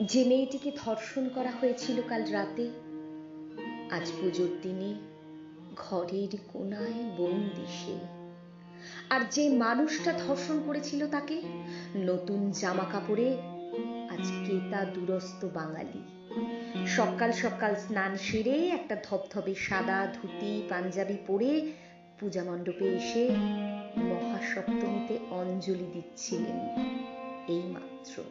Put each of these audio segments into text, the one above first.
যে মেয়েটিকে ধর্ষণ করা হয়েছিল কাল রাতে, আজ পুজোর দিনে ঘরের কোনায় বন্দি সে। আর যে মানুষটা ধর্ষণ করেছিল তাকে নতুন জামা কাপড়ে আজ কেতা দুরস্ত বাঙালি। সকাল সকাল স্নান সেরে একটা ধবধবে সাদা ধুতি, পাঞ্জাবি পরে পূজা মণ্ডপে এসে মহাসপ্তমীতে অঞ্জলি দিচ্ছিলেন। এই মাত্র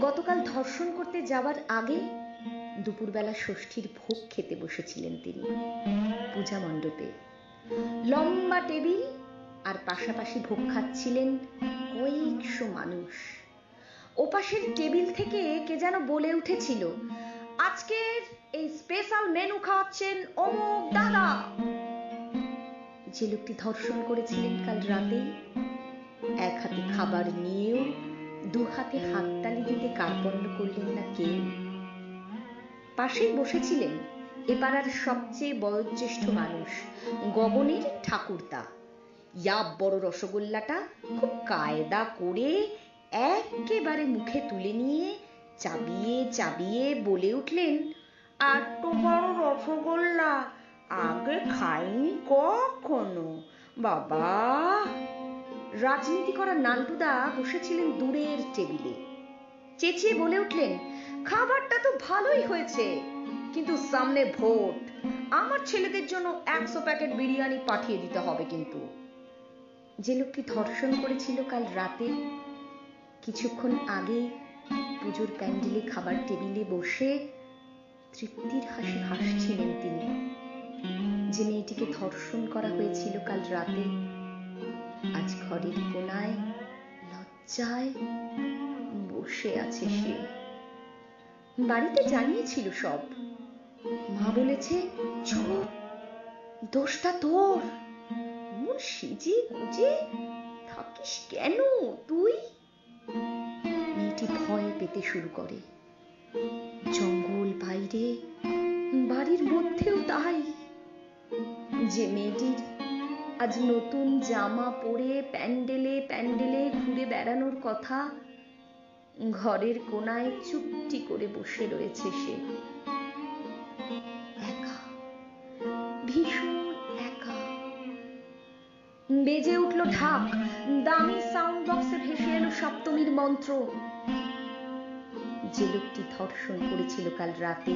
গতকাল ধর্ষণ করতে যাওয়ার আগে দুপুরবেলা ষষ্ঠীর ভোগ খেতে বসেছিলেন তিনি পূজা মণ্ডপে। লম্বা টেবিল আর পাশাপাশি ভোগ খাচ্ছিলেন কয়েকশো মানুষ। ওপাশের টেবিল থেকে কে যেন বলে উঠেছিল, আজকের এই স্পেশাল মেনু খাওয়াচ্ছেন অমুক দাদা। যে লোকটি ধর্ষণ করেছিলেন কাল রাতে এক হাতে খাবার নিয়েও দু হাতে হাততালি দিতে কার্পণ্য করলেন না কেউ পাশেই বসেছিলেন এ পাড়ার সবচেয়ে বয়োজ্যেষ্ঠ মানুষ, গগনের ঠাকুরদা। ইয়া বড় রসগোল্লাটা খুব কায়দা করে একেবারে মুখে তুলে নিয়ে চাবিয়ে চাবিয়ে বলে উঠলেন, এত বড় রসগোল্লা আগে খাইনি কখনো? বাবা রাজনীতি করা নান্টুদা বসেছিলেন দূরের টেবিলে। চেঁচিয়ে বলে উঠলেন, খাবারটা তো ভালোই হয়েছে, কিন্তু সামনে ভোট। আমার ছেলেদের জন্য একশো প্যাকেট বিরিয়ানি পাঠিয়ে দিতে হবে কিন্তু। যে লোকটি ধর্ষণ করেছিল কাল রাতে, কিছুক্ষণ আগে পুজোর প্যান্ডেলে খাবার টেবিলে বসে তৃপ্তির হাসি হাসছিলেন তিনি। যে মেয়েটিকে ধর্ষণ করা হয়েছিল কাল রাতে আজ ঘরের কোনায় লজ্জায় বসে আছে সে। বাড়িতে জানিয়েছিল সব। মা বলেছে চুপ দোষটা তোর। মন সেজে গুজে থাকিস কেন তুই? মেয়েটি ভয় পেতে শুরু করে। জঙ্গল বাইরে, বাড়ির মধ্যেও তাই। যে মেয়েটির আজ নতুন জামা পরে প্যান্ডেলে প্যান্ডেলে ঘুরে বেড়ানোর কথা। ঘরের কোনায় চুপটি করে বসে রয়েছে সে। একা, ভীষণ একা। বেজে উঠল ঢাক, দামি সাউন্ড বক্সে ভেসে এলো সপ্তমীর মন্ত্র। যে লোকটি ধর্ষণ করেছিল কাল রাতে,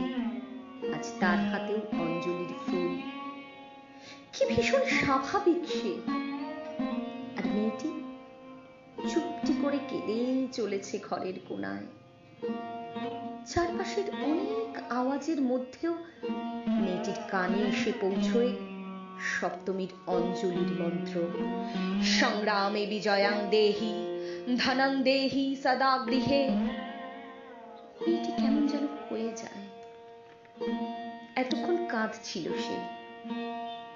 আজ তার হাতেও অঞ্জলির ফুল। কি ভীষণ স্বাভাবিক সে। আর মেয়েটি চুপটি করে কেঁদেই চলেছে ঘরের কোনায় চারপাশের অনেক আওয়াজের মধ্যেও মেয়েটির কানে এসে পৌঁছয় সপ্তমীর অঞ্জলির মন্ত্র। সংগ্রামে বিজয়াং দেহি, ধনং দেহি সদা গৃহে। মেয়েটি কেমন যেন হয়ে যায়। এতক্ষণ কাঁদছিল সে।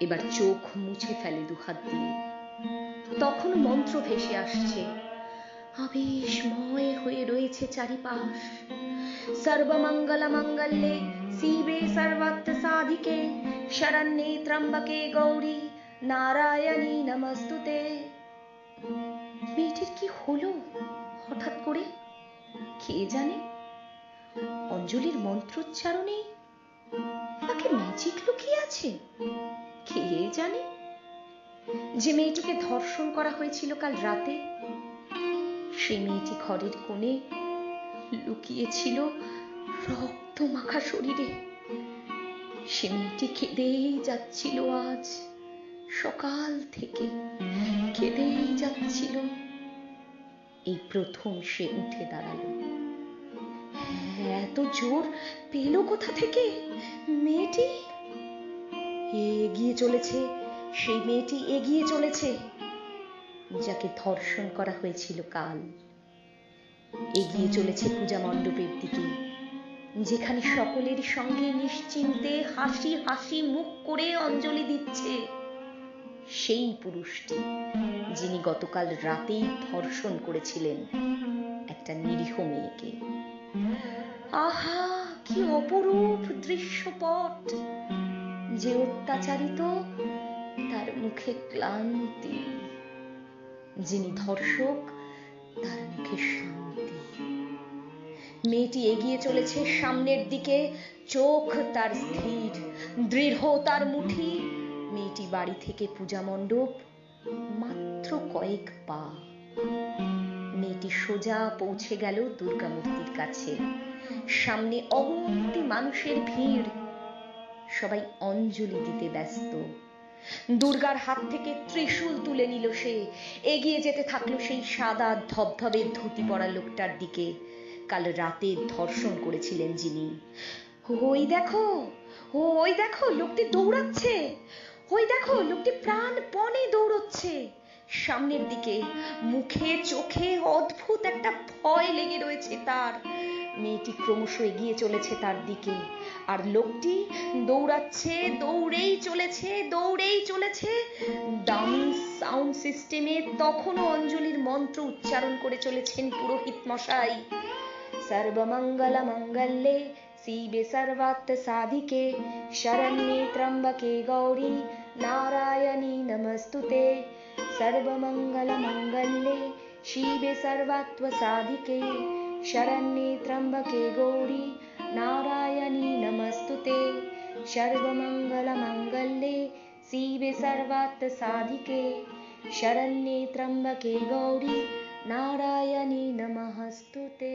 এবার চোখ মুছে ফেলে দুহাত দিয়ে। তখন মন্ত্র ভেসে আসছে, আবেশময় হয়ে রয়েছে চারিপাশ। সর্বমঙ্গল মঙ্গলে শিবে সর্বাত্ম সাধিকে, শরণ্যে ত্রম্বকে গৌরী নারায়ণী নমস্তুতে। মেয়েটির কি হলো হঠাৎ করে? কে জানে? অঞ্জলির মন্ত্রোচ্চারণে তাকে ম্যাজিক লুকিয়ে আছে। কে জানে? যে মেয়েটিকে ধর্ষণ করা হয়েছিল কাল রাতে সে মেয়েটি ঘরের কোণে লুকিয়েছিল রক্ত মাখা শরীরে। সে মেয়েটি খেদেই যাচ্ছিল আজ, সকাল থেকে খেদেই যাচ্ছিল। এই প্রথম সে উঠে দাঁড়াল। এত জোর পেল কোথা থেকে? মেয়েটি এগিয়ে চলেছে, সেই মেয়েটি এগিয়ে চলেছে, যাকে ধর্ষণ করা হয়েছিল কাল। এগিয়ে চলেছে পূজা মণ্ডপের দিকে, যেখানে সকলের সঙ্গে নিশ্চিন্তে হাসি হাসি মুখ করে অঞ্জলি দিচ্ছে সেই পুরুষটি, যিনি গতকাল রাতেই ধর্ষণ করেছিলেন একটা নিরীহ মেয়েকে। আহা, কি অপরূপ দৃশ্যপট! যে অত্যাচারিত, তার মুখে ক্লান্তি। যিনি ধর্ষক, তার মুখে শান্তি। মেয়েটি এগিয়ে চলেছে সামনের দিকে। চোখ তার স্থির, দৃঢ় তার মুঠি। মেয়েটি বাড়ি থেকে পূজা মণ্ডপ, মাত্র কয়েক পা। মেয়েটি সোজা পৌঁছে গেল দুর্গা মূর্তির কাছে। সামনে অগন্তি মানুষের ভিড়। সবাই অঞ্জলি দিতে ব্যস্ত। দুর্গার হাত থেকে ত্রিশূল তুলে নিল সে। এগিয়ে যেতে থাকল সেই সাদা ধবধবে ধুতি পরা লোকটার দিকে। কাল রাতে ধর্ষণ করেছিলেন যিনি। ওই দেখো ওই দেখো, লোকটি দৌড়াচ্ছে। ওই দেখো, লোকটি প্রাণপণে দৌড়চ্ছে। সামনের দিকে মুখে চোখে অদ্ভুত একটা ভয় লেগে রয়েছে তার। মেয়েটি ক্রমশ এগিয়ে চলেছে তার দিকে। আর লোকটি দৌড়াচ্ছে, দৌড়েই চলেছে দৌড়েই চলেছে। দামি সাউন্ড সিস্টেমে তখনও অঞ্জলির মন্ত্র উচ্চারণ করে চলেছেন পুরোহিত মশাই। সর্বমঙ্গল মঙ্গলে, শিবে সর্বাত্ম সাধিকে, শরণ্যে ত্রম্বকে গৌরী নারায়ণী নমস্তুতে। সর্বমঙ্গল মঙ্গলে, শিবে সর্বাত্ম সাধিকে शरण्ये त्र्यम्बके गौरी नारायणी नमस्तुते। सर्वमङ्गलमङ्गल्ये शिवे सर्वात्तसाधिके शरण्ये त्र्यम्बके गौरी नारायणी नमस्तुते